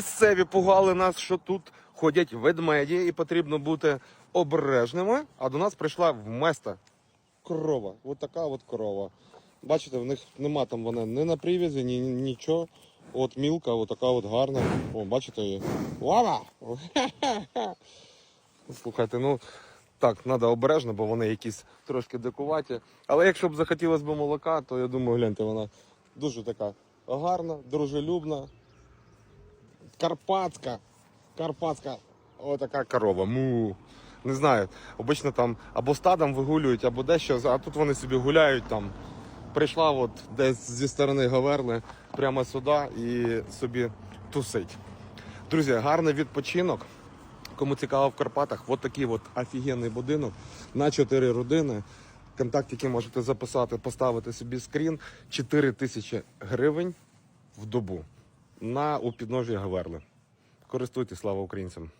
Місцеві пугали нас, що тут ходять ведмеді і потрібно бути обережними. А до нас прийшла вместа корова. От така от корова. Бачите, в них нема там вона ні на привязі, ні ні- нічого. От мілка, от така от гарна. О, бачите її. Лава! Слухайте, ну так, треба обережно, бо вони якісь трошки дикуваті. Але якщо б захотілося б молока, то я думаю, гляньте, вона дуже така гарна, дружелюбна, карпатська. Карпатська. Отака корова. Му. Не знаю. Обично там або стадом вигулюють, або дещо, а тут вони собі гуляють там. Прийшла от десь зі сторони Гаверли прямо сюди і собі тусить. Друзі, гарний відпочинок. Кому цікаво в Карпатах, от такий от офігенний будинок на 4 родини. Контактики можете записати, поставити собі скрін. 4 тисячі гривень в добу на у підножі Гаверли. Користуйтесь, слава українцям!